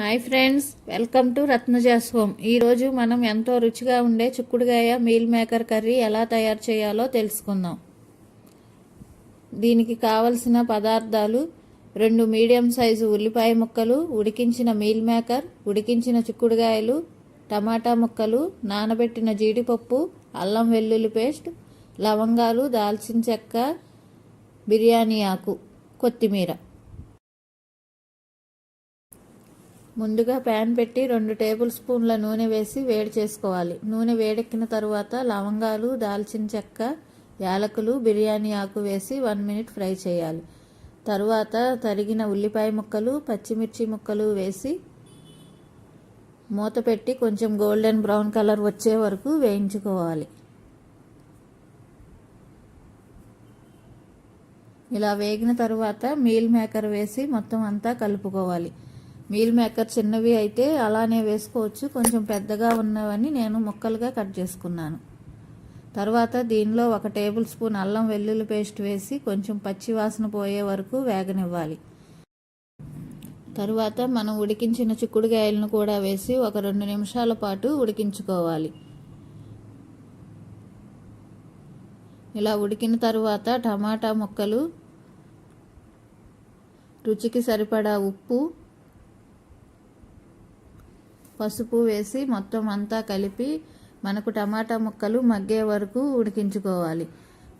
Hi friends welcome to Ratnajas home ఈరోజు మనం ఎంతో రుచిగా ఉండే చిక్కుడుగాయ మీల్ మేకర్ కర్రీ ఎలా తయారు చేయాలో తెలుసుకుందాం. దీనికి కావలసిన పదార్థాలు రెండు మీడియం సైజు ఉల్లిపాయ ముక్కలు ఉడికించిన మీల్ మేకర్ ఉడికించిన చిక్కుడుగాయలు టమాటా ముక్కలు నానబెట్టిన జీడిపప్పు అల్లం వెల్లుల్లి పేస్ట్ లవంగాలు దాల్చిన చెక్క బిర్యానీ ఆకు కొత్తిమీర. ముందుగా ప్యాన్ పెట్టి రెండు టేబుల్ స్పూన్ల నూనె వేసి వేడి చేసుకోవాలి. నూనె వేడెక్కిన తరువాత లవంగాలు దాల్చిన చెక్క యాలకులు బిర్యానీ ఆకు వేసి వన్ మినిట్ ఫ్రై చేయాలి. తరువాత తరిగిన ఉల్లిపాయ ముక్కలు పచ్చిమిర్చి ముక్కలు వేసి మూత పెట్టి కొంచెం గోల్డెన్ బ్రౌన్ కలర్ వచ్చే వరకు వేయించుకోవాలి. ఇలా వేగిన తరువాత మీల్ మేకర్ వేసి మొత్తం అంతా కలుపుకోవాలి. మీల్ మేకర్ చిన్నవి అయితే అలానే వేసుకోవచ్చు. కొంచెం పెద్దగా ఉన్నవని నేను ముక్కలుగా కట్ చేసుకున్నాను. తర్వాత దీనిలో ఒక టేబుల్ స్పూన్ అల్లం వెల్లుల్లి పేస్ట్ వేసి కొంచెం పచ్చి వాసన పోయే వరకు వేగనివ్వాలి. తరువాత మనం ఉడికించిన చిక్కుడుకాయలను కూడా వేసి ఒక రెండు నిమిషాల పాటు ఉడికించుకోవాలి. ఇలా ఉడికిన తరువాత టమాటా ముక్కలు రుచికి సరిపడా ఉప్పు పసుపు వేసి మొత్తం అంతా కలిపి మనకు టమాటా ముక్కలు మగ్గే వరకు ఉడికించుకోవాలి.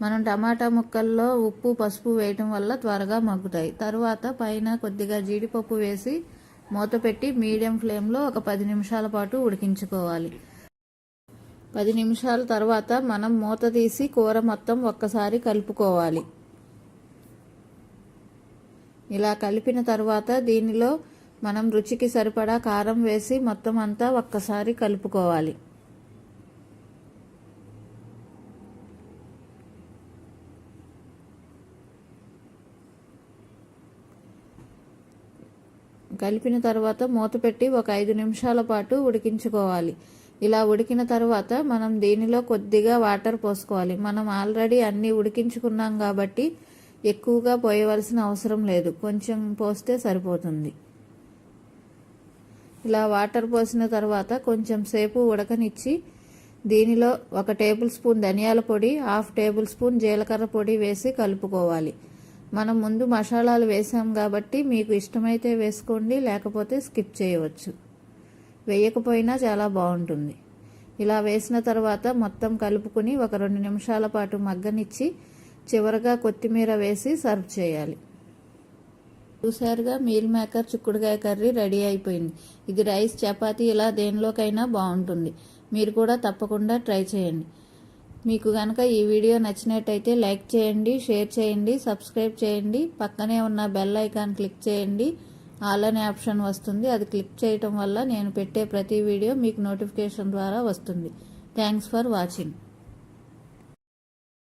మనం టమాటా ముక్కల్లో ఉప్పు పసుపు వేయటం వల్ల త్వరగా మగ్గుతాయి. తర్వాత పైన కొద్దిగా జీడిపప్పు వేసి మూత పెట్టి మీడియం ఫ్లేమ్లో ఒక పది నిమిషాల పాటు ఉడికించుకోవాలి. పది నిమిషాల తర్వాత మనం మూత తీసి కూర మొత్తం ఒక్కసారి కలుపుకోవాలి. ఇలా కలిపిన తర్వాత దీనిలో మనం రుచికి సరిపడా కారం వేసి మొత్తం అంతా ఒక్కసారి కలుపుకోవాలి. కలిపిన తర్వాత మూత పెట్టి ఒక ఐదు నిమిషాల పాటు ఉడికించుకోవాలి. ఇలా ఉడికిన తర్వాత మనం దీనిలో కొద్దిగా వాటర్ పోసుకోవాలి. మనం ఆల్రెడీ అన్నీ ఉడికించుకున్నాం కాబట్టి ఎక్కువగా పోయవలసిన అవసరం లేదు. కొంచెం పోస్తే సరిపోతుంది. ఇలా వాటర్ పోసిన తర్వాత కొంచెం సేపు ఉడకనిచ్చి దీనిలో ఒక టేబుల్ స్పూన్ ధనియాల పొడి హాఫ్ టేబుల్ స్పూన్ జీలకర్ర పొడి వేసి కలుపుకోవాలి. మనం ముందు మసాలాలు వేసాం కాబట్టి మీకు ఇష్టమైతే వేసుకోండి లేకపోతే స్కిప్ చేయవచ్చు. వేయకపోయినా చాలా బాగుంటుంది. ఇలా వేసిన తర్వాత మొత్తం కలుపుకుని ఒక రెండు నిమిషాల పాటు మగ్గనిచ్చి చివరగా కొత్తిమీర వేసి సర్వ్ చేయాలి. చూసారుగా మీల్ మేకర్ చిక్కుడుకాయ కర్రీ రెడీ అయిపోయింది. ఇది రైస్ చపాతీ ఇలా దేనిలోకైనా బాగుంటుంది. మీరు కూడా తప్పకుండా ట్రై చేయండి. మీకు కనుక ఈ వీడియో నచ్చినట్టయితే లైక్ చేయండి షేర్ చేయండి సబ్స్క్రైబ్ చేయండి పక్కనే ఉన్న బెల్ ఐకాన్ క్లిక్ చేయండి. ఆల్ అనే ఆప్షన్ వస్తుంది. అది క్లిక్ చేయటం వల్ల నేను పెట్టే ప్రతి వీడియో మీకు నోటిఫికేషన్ ద్వారా వస్తుంది. Thanks for watching.